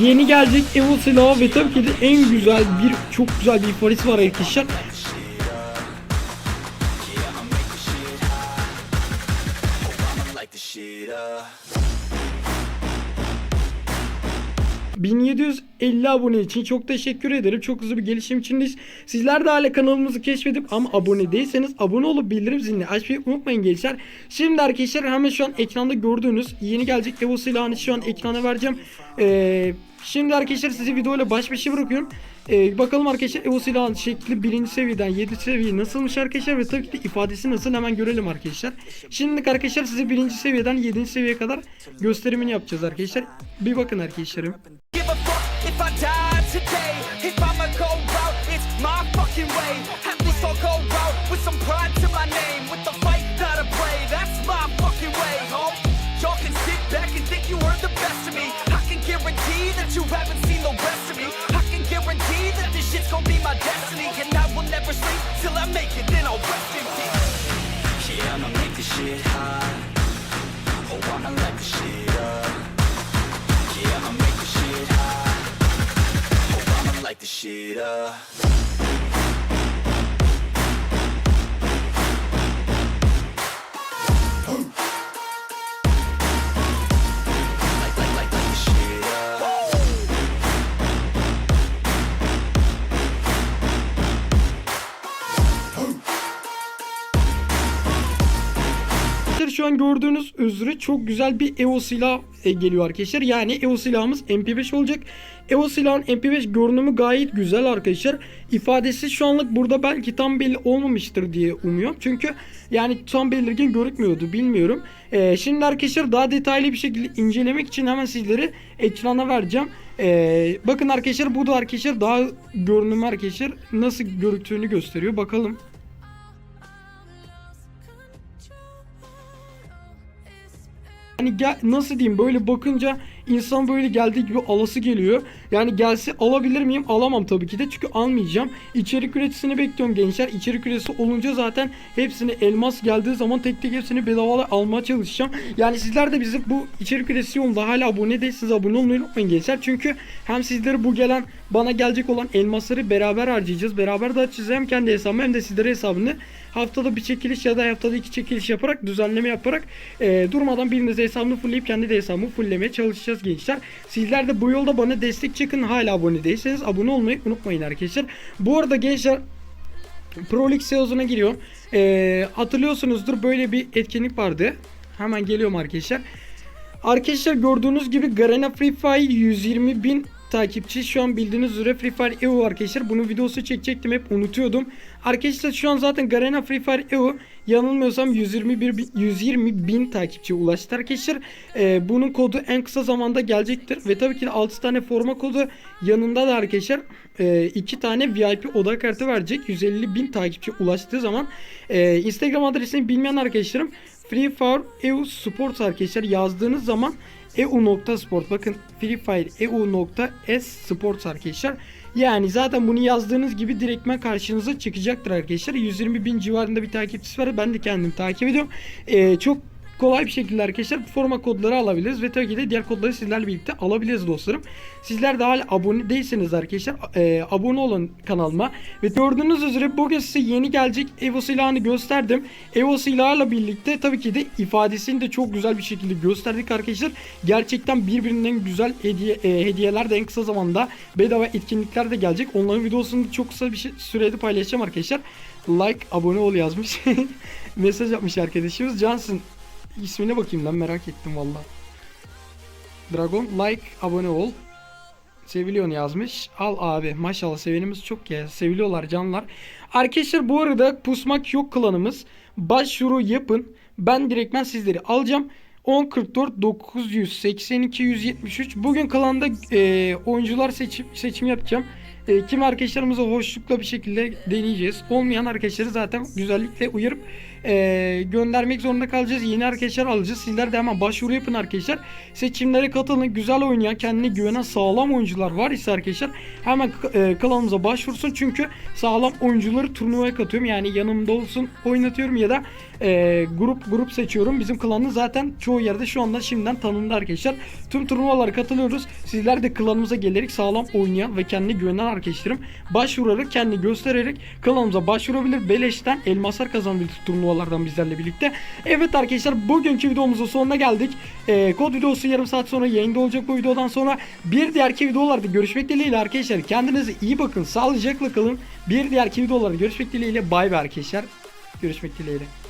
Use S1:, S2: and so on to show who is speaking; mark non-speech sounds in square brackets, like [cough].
S1: Yeni gelecek Evo silahı ve tabii ki de en güzel bir çok güzel bir ifaresi var arkadaşlar.
S2: Shit.
S1: 1750 abone için çok teşekkür ederim. Çok hızlı bir gelişim içindeyiz. Sizler de hala kanalımızı keşfedip ama abone değilseniz abone olup bildirim zilini açmayı unutmayın gençler. Şimdi arkadaşlar hemen şu an ekranda gördüğünüz yeni gelecek Evo silahını şu an ekrana vereceğim. Ee, şimdi arkadaşlar sizi videoyla baş başa bırakıyorum. Ee, bakalım arkadaşlar Evo silahın şekli birinci seviyeden 7 seviye nasılmış arkadaşlar ve tabii ki de ifadesi nasıl hemen görelim arkadaşlar. Şimdi arkadaşlar size birinci seviyeden 7. seviyeye kadar gösterimini yapacağız arkadaşlar. Bir bakın arkadaşlarım.
S2: Haven't seen the rest of me. I can guarantee that this shit's gonna be my destiny. And I will never sleep till I make it, then I'll rest in peace. Yeah, I'ma make this shit hot. Oh, I'ma light this shit up. Yeah, I'ma make this shit hot. Oh, I'ma light this shit up.
S1: An gördüğünüz üzere çok güzel bir EVO silah e, geliyor arkadaşlar. Yani EVO silahımız MP5 olacak. EVO silahın MP5 görünümü gayet güzel arkadaşlar. İfadesi şu anlık burada belki tam belli olmamıştır diye umuyorum. Çünkü yani tam belirgin görükmüyordu bilmiyorum. E, şimdi arkadaşlar daha detaylı bir şekilde incelemek için hemen sizleri ekrana vereceğim. E, bakın arkadaşlar bu da arkadaşlar daha görünümü arkadaşlar nasıl görüktüğünü gösteriyor. Bakalım. Yani gel, nasıl diyeyim böyle bakınca insan böyle geldiği gibi alası geliyor. Yani gelse alabilir miyim? Alamam tabii ki de çünkü almayacağım. İçerik üreticisini bekliyorum gençler. İçerik üreticisi olunca zaten hepsini elmas geldiği zaman tek tek hepsini bedava almaya çalışacağım. Yani sizler de bizi bu içerik üreticisi yolunda hala abone değilseniz abone olmayı unutmayın gençler. Çünkü hem sizleri bu gelen bana gelecek olan elmasları beraber harcayacağız. Beraber de açacağız hem kendi hesabımı hem de sizlere hesabını haftada bir çekiliş ya da haftada iki çekiliş yaparak düzenleme yaparak e, durmadan birinize hesabını fullleyip kendi de hesabımı fulllemeye çalışacağız gençler. Sizler de bu yolda bana destek çıkın. Hala abone değilseniz abone olmayı unutmayın arkadaşlar. Bu arada gençler Pro League sezonuna giriyor. E, hatırlıyorsunuzdur böyle bir etkinlik vardı. Hemen geliyorum arkadaşlar. Arkadaşlar gördüğünüz gibi Garena Free Fire 120 bin takipçi. Şu an bildiğiniz üzere Free Fire EU arkadaşlar. Bunun videosu çekecektim hep unutuyordum. Arkadaşlar şu an zaten Garena Free Fire EU yanılmıyorsam 121 bin, 120 bin takipçi ulaştı arkadaşlar. Ee, bunun kodu en kısa zamanda gelecektir ve tabii ki de 6 tane forma kodu yanında da arkadaşlar 2 tane VIP oda kartı verecek. 150 bin takipçi ulaştığı zaman Ee, Instagram adresini bilmeyen arkadaşlarım Free Fire EU Sports arkadaşlar yazdığınız zaman eu.sport bakın Free Fire eu.s sports arkadaşlar. Yani zaten bunu yazdığınız gibi direktmen karşınıza çıkacaktır arkadaşlar. 120 bin civarında bir takipçisi var. Ben de kendim takip ediyorum. Ee, çok kolay bir şekilde arkadaşlar forma kodları alabiliriz ve tabii ki de diğer kodları sizlerle birlikte alabiliriz dostlarım. Sizler de hala abone değilseniz arkadaşlar e, abone olun kanalıma ve gördüğünüz üzere bugün size yeni gelecek Evo silahını gösterdim. Evo silahıyla birlikte tabii ki de ifadesini de çok güzel bir şekilde gösterdik arkadaşlar. Gerçekten birbirinden güzel hediye e, hediyeler de en kısa zamanda bedava etkinlikler de gelecek. Onların videosunu çok kısa bir şey, sürede paylaşacağım arkadaşlar. Like, abone ol yazmış. [laughs] Mesaj yapmış arkadaşımız. Johnson İsmine bakayım lan merak ettim valla. Dragon like abone ol. Seviliyorsun yazmış. Al abi maşallah sevenimiz çok ya. Seviliyorlar canlar. Arkadaşlar bu arada pusmak yok klanımız. Başvuru yapın. Ben direktmen sizleri alacağım. 1044 982 173. Bugün klanda e, oyuncular seçim seçim yapacağım. E, kim arkadaşlarımıza hoşlukla bir şekilde deneyeceğiz. Olmayan arkadaşları zaten güzellikle uyarıp e, göndermek zorunda kalacağız. Yeni arkadaşlar alacağız. Sizler de hemen başvuru yapın arkadaşlar. Seçimlere katılın. Güzel oynayan, kendine güvenen sağlam oyuncular var ise arkadaşlar hemen e, kanalımıza başvursun. Çünkü sağlam oyuncuları turnuvaya katıyorum. Yani yanımda olsun oynatıyorum ya da e, grup grup seçiyorum. Bizim klanın zaten çoğu yerde şu anda şimdiden tanındı arkadaşlar. Tüm turnuvalara katılıyoruz. Sizler de klanımıza gelerek sağlam oynayan ve kendine güvenen arkadaşlarım başvurarak kendini göstererek klanımıza başvurabilir. Beleşten elmaslar kazanabilir turnuvalardan bizlerle birlikte. Evet arkadaşlar bugünkü videomuzun sonuna geldik. E, kod videosu yarım saat sonra yayında olacak bu videodan sonra. Bir diğerki videolarda görüşmek dileğiyle arkadaşlar. Kendinize iyi bakın. Sağlıcakla kalın. Bir diğerki videolarda görüşmek dileğiyle. Bay bay arkadaşlar. Görüşmek dileğiyle.